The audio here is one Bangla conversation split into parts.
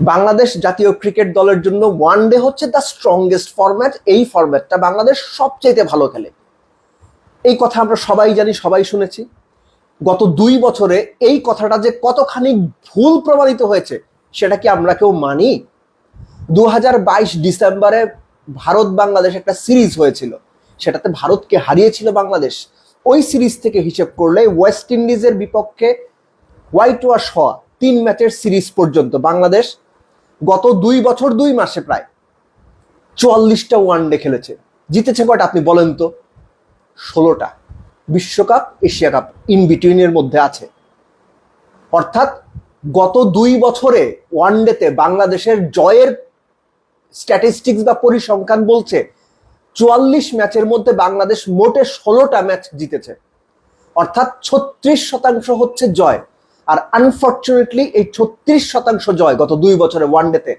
বাংলাদেশ জাতীয় ক্রিকেট দলের জন্য ওয়ান ডে হচ্ছে দ্য স্ট্রংগেস্ট ফরম্যাট এই ফরম্যাটটা বাংলাদেশ সবচেয়ে ভালো খেলে। এই কথা আমরা সবাই জানি, সবাই শুনেছি। গত দুই বছরে এই কথাটা যে কতখানি ভুল প্রমাণিত হয়েছে, সেটা কি আমরা কেউ মানি? দু হাজার বাইশ ডিসেম্বরে ভারত বাংলাদেশ একটা সিরিজ হয়েছিল। সেটাতে ভারতকে হারিয়েছিল বাংলাদেশ। ওই সিরিজ থেকে হিসেব করলে ওয়েস্ট ইন্ডিজের বিপক্ষে হোয়াইট ওয়াশ হওয়া তিন ম্যাচের সিরিজ পর্যন্ত বাংলাদেশ গত দুই বছর দুই মাসে প্রায় চুয়াল্লিশটা ওয়ানডে খেলেছে। জিতেছে কয়টা আপনি বলেন তো? ষোলোটা। বিশ্বকাপ, এশিয়া কাপ ইন বিটুইনের মধ্যে আছে। অর্থাৎ গত দুই বছরে ওয়ানডেতে বাংলাদেশের জয়ের স্ট্যাটিস্টিক্স বা পরিসংখ্যান বলছে চুয়াল্লিশ ম্যাচের মধ্যে বাংলাদেশ মোটে ষোলোটা ম্যাচ জিতেছে। অর্থাৎ ছত্রিশ শতাংশ হচ্ছে জয়। আর আনফর্চুনেটলি এই ছত্রিশ শতাংশ জয় গত দুই বছরে ওয়ানডেতে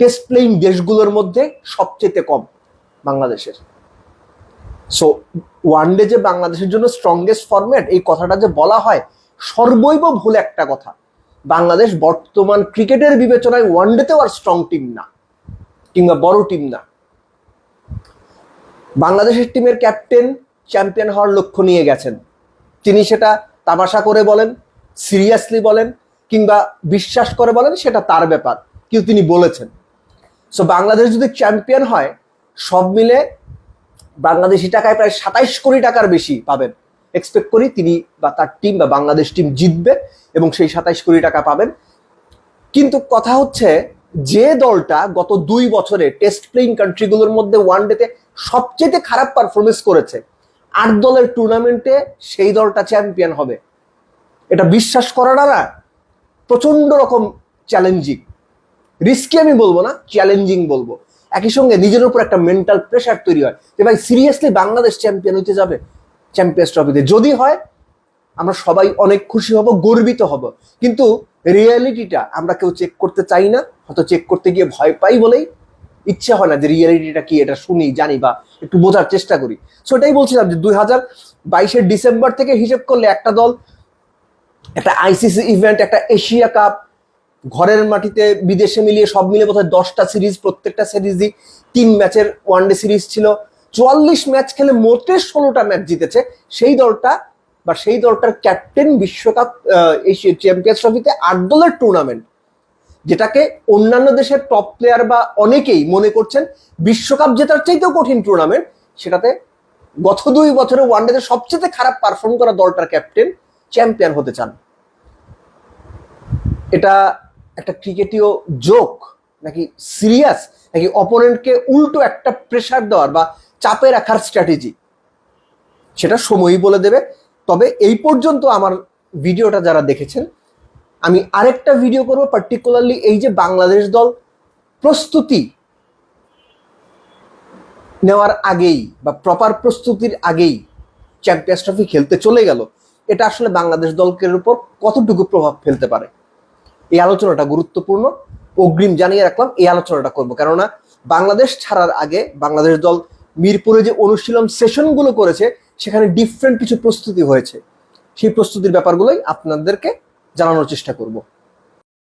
টেস্ট প্লেইং দেশগুলোর মধ্যে সবচেয়ে কম বাংলাদেশের। সো ওয়ানডে যে বাংলাদেশের জন্য স্ট্রংগেস্ট ফরম্যাট এই কথাটা যে বলা হয় সর্বৈব ভুল একটা কথা। বাংলাদেশ বর্তমান ক্রিকেটের বিবেচনায় ওয়ানডেতেও আর স্ট্রং টিম না, কিংবা বড় টিম না। বাংলাদেশের টিমের ক্যাপ্টেন চ্যাম্পিয়ন হওয়ার লক্ষ্য নিয়ে গেছেন। তিনি সেটা তামাশা করে বলেন সিরিয়াসলি বলেন কিংবা বিশ্বাস করে বলেন, সেটা তার ব্যাপার। কিন্তু তিনি বলেছেন। সো বাংলাদেশ যদি চ্যাম্পিয়ন হয়, সব মিলে বাংলাদেশি টাকায় প্রায় সাতাইশ কোটি টাকার বেশি পাবেন। এক্সপেক্ট করি তিনি বা তার টিম বা বাংলাদেশ টিম জিতবে এবং সেই সাতাইশ কোটি টাকা পাবেন। কিন্তু কথা হচ্ছে, যে দলটা গত দুই বছরে টেস্ট প্লেইং কান্ট্রিগুলোর মধ্যে ওয়ান ওয়ানডেতে সবচেয়ে খারাপ পারফরমেন্স করেছে, আট দলের টুর্নামেন্টে সেই দলটা চ্যাম্পিয়ন হবে। এটা বিশ্বাস করাটা না প্রচণ্ড রকম চ্যালেঞ্জিং রিস্কি আমি বলব না চ্যালেঞ্জিং বলব। একই সঙ্গে নিজের উপর একটা মেন্টাল প্রেশার তৈরি হয় যে, ভাই সিরিয়াসলি বাংলাদেশ চ্যাম্পিয়ন হতে যাবে চ্যাম্পিয়ন্স ট্রফিতে যদি হয়, আমরা সবাই অনেক খুশি হব, গর্বিত হব। কিন্তু রিয়েলিটিটা আমরা কেউ চেক করতে চাই না, হয়তো চেক করতে গিয়ে ভয় পাই বলেই ইচ্ছা হয় না যে রিয়ালিটিটা কি, এটা শুনি, জানি বা একটু বোঝার চেষ্টা করি। সো এটাই বলছিলাম যে, দুই হাজার বাইশের ডিসেম্বর থেকে হিসেব করলে একটা দল একটা আইসিসি ইভেন্ট, একটা এশিয়া কাপ, ঘরের মাটিতে বিদেশে মিলিয়ে সব মিলে বোধহয় দশটা সিরিজ, প্রত্যেকটা সিরিজই তিন ম্যাচের ওয়ানডে সিরিজ ছিল। চুয়াল্লিশ ম্যাচ খেলে মোটে ষোলোটা ম্যাচ জিতেছে। সেই দলটা, বা সেই দলটার ক্যাপ্টেন বিশ্বকাপ এশিয়া চ্যাম্পিয়ন্স ট্রফিতে আট দলের টুর্নামেন্ট যেটাকে অন্যান্য দেশের টপ প্লেয়ার বা অনেকেই মনে করছেন বিশ্বকাপ জেতার চাইতেও কঠিন টুর্নামেন্ট সেটাতে গত দুই বছরে ওয়ানডেতে সবচেয়ে খারাপ পারফর্ম করা দলটার ক্যাপ্টেন চ্যাম্পিয়ন হতে চান। এটা একটা ক্রিকেটীয় জোক নাকি সিরিয়াস নাকি অপোনেন্টকে উল্টো একটা প্রেশার দেওয়ার বা চাপে রাখার স্ট্র্যাটেজি সেটা সময়ই বলে দেবে। তবে এই পর্যন্ত আমার ভিডিওটা যারা দেখেছেন, আমি আরেকটা ভিডিও করব পার্টিকুলারলি এই যে বাংলাদেশ দল প্রস্তুতি নেওয়ার আগেই বা প্রপার প্রস্তুতির আগেই চ্যাম্পিয়ন্স ট্রফি খেলতে চলে গেল। এটা আসলে বাংলাদেশ দলকের উপর কতটুকু প্রভাব ফেলতে পারে? এই আলোচনাটা গুরুত্বপূর্ণ। অগ্রিম জানিয়ে রাখলাম, এই আলোচনাটা করব। কেননা বাংলাদেশ ছাড়ার আগে বাংলাদেশ দল মিরপুরে যে অনুশীলন সেশনগুলো করেছে, সেখানে ডিফারেন্ট কিছু প্রস্তুতি হয়েছে। সেই প্রস্তুতির ব্যাপারগুলোই আপনাদেরকে জানানোর চেষ্টা করব।